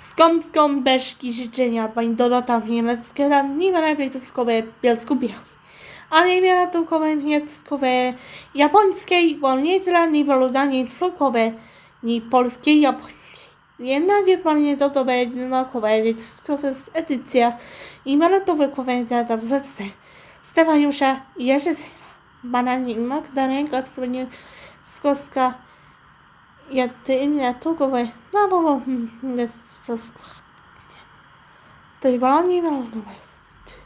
Skąd, beszki, życzenia, pani Dorota Mielecka, nie ma lepiej pieskowe, bielsku-białej. A nie miała tukowe, nieckowe, japońskiej, bo nie dla, ni poluda, ni frukowe, ni polskiej, japońskiej. Jedna nie panie to jednakowe, z edycja i maletowe komentarze za wracę. Stefaniusza i jeszcze Banani Magdalenka, słonie Skoska, ja ty imię tukowe, no bo i balani balonu jest.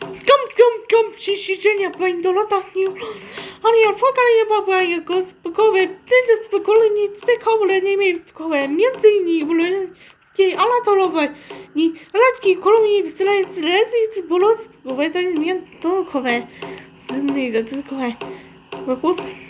Skąd, skąd, skąd przysiedzenia pani Dorota nie płakala je baba jego spekowe, tędy spekolenie, spekowe, niemieckowe, między innymi bolońskiej, alatolowe, ni alatki kolumni wstrajcy, lezy, bolospowe, to jest miętokowe, znyjde, tylkowe, wykusy,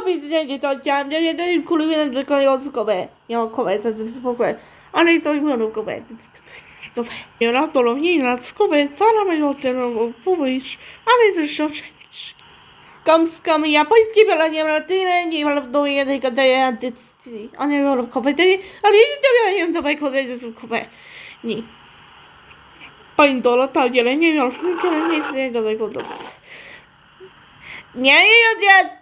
nie wiele to miał ja nie mogłem, ale ja lubię komuś co będę z tymi dziećmi miał miał gotowe i ale ty był całkowicie nie nie wiem, tyle z całym nie wiem, Niemcy. Przedtem nie robię to lody, to nie tylko no japońskiej i wspaniałe z jedzenia. Stop, stop, nie, nie, to chciałam, nie, nie, nie, kuluję tylko językowe, nie mam komentarze, spokojnie, ale to i mam komentarze. Dobra, ja to nie lackowe, tara mają teraz powiedzieć, ale zresztą Skam, skam, japońskie bielanie latyne, nie ma w domu jednej gadaje antycji, a nie ma w kompetencji, ale ja nie wiem, do mojego koledzy są kopę. Nie. Pani Dola, ta nie, nie miał, nie, nie, nie, do mojego domu. Nie, nie, nie, nie, ale nie, ja tu kogoś na nie, nie wiem, tylko nie, ale ja to mam na tym koledze, ja nie wiem, kobieta, nie, a nie,